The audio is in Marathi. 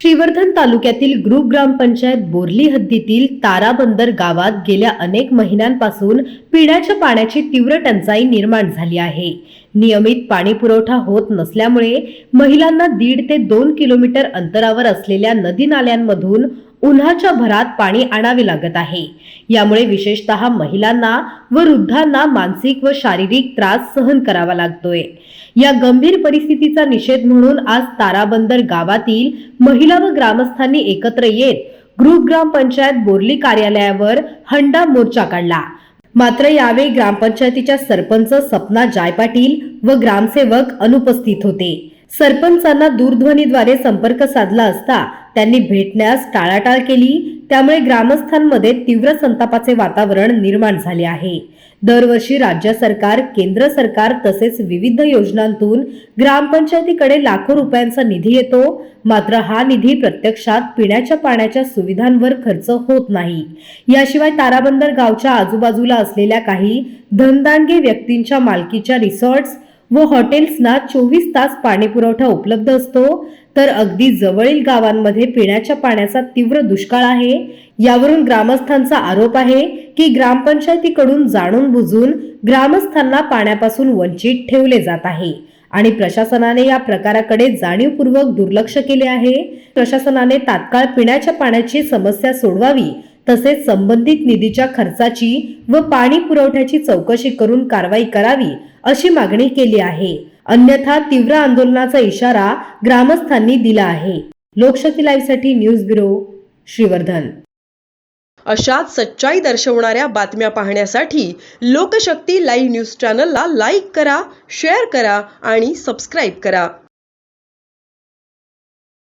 श्रीवर्धन तालुक्यातील ग्रुप ग्रामपंचायत बोरली हद्दीतील ताराबंदर गावात गेल्या अनेक महिन्यांपासून पिण्याच्या पाण्याची तीव्र टंचाई निर्माण झाली आहे. नियमित पाणी पुरवठा होत नसल्यामुळे महिलांना दीड ते दोन किलोमीटर अंतरावर असलेल्या नदी नाल्यांमधून उन्हाच्या भरात पाणी आणावे लागत आहे. यामुळे विशेषतः महिलांना व वृद्धांना मानसिक व शारीरिक त्रास सहन करावा लागतोय. या गंभीर परिस्थितीचा निषेध म्हणून आज ताराबंदर गावातील महिला व ग्रामस्थांनी एकत्र येत गृह ग्रामपंचायत बोर्ली कार्यालयावर हंडा मोर्चा काढला. मात्र यावेळी ग्रामपंचायतीच्या सरपंच सपना जाय पाटील व ग्रामसेवक अनुपस्थित होते. सरपंचांना दूरध्वनीद्वारे संपर्क साधला असता त्यांनी भेटण्यास टाळाटाळ केली. त्यामुळे ग्रामस्थांमध्ये तीव्र संतापाचे वातावरण निर्माण झाले आहे. दरवर्षी राज्य सरकार केंद्र सरकार तसेच विविध योजनांतून ग्रामपंचायतीकडे लाखो रुपयांचा निधी येतो. मात्र हा निधी प्रत्यक्षात पिण्याच्या पाण्याच्या सुविधांवर खर्च होत नाही. याशिवाय ताराबंदर गावच्या आजूबाजूला असलेल्या काही धनदांडगे व्यक्तींच्या मालकीच्या रिसॉर्ट्स व हॉटेल्सना चोवीस तास पाणीपुरवठा उपलब्ध असतो. तर अगदी जवळील गावांमध्ये पिण्याच्या पाण्याचा तीव्र दुष्काळ आहे. यावरून ग्रामस्थांचा आरोप आहे की ग्रामपंचायतीकडून जाणून बुजून ग्रामस्थांना पाण्यापासून वंचित ठेवले जात आहे. आणि प्रशासनाने या प्रकाराकडे जाणीवपूर्वक दुर्लक्ष केले आहे. प्रशासनाने तात्काळ पिण्याच्या पाण्याची समस्या सोडवावी तसेच संबंधित निधीच्या खर्चाची व पाणी पुरवठ्याची चौकशी करून कारवाई करावी अशी मागणी केली आहे. अन्यथा तीव्र आंदोलनाचा इशारा ग्रामस्थांनी दिला आहे. लोकशक्ती लाईव्हसाठी न्यूज ब्युरो श्रीवर्धन. अशाच सच्चाई दर्शवणाऱ्या बातम्या पाहण्यासाठी लोकशक्ती लाईव्ह न्यूज चॅनलला लाईक करा शेअर करा आणि सबस्क्राईब करा.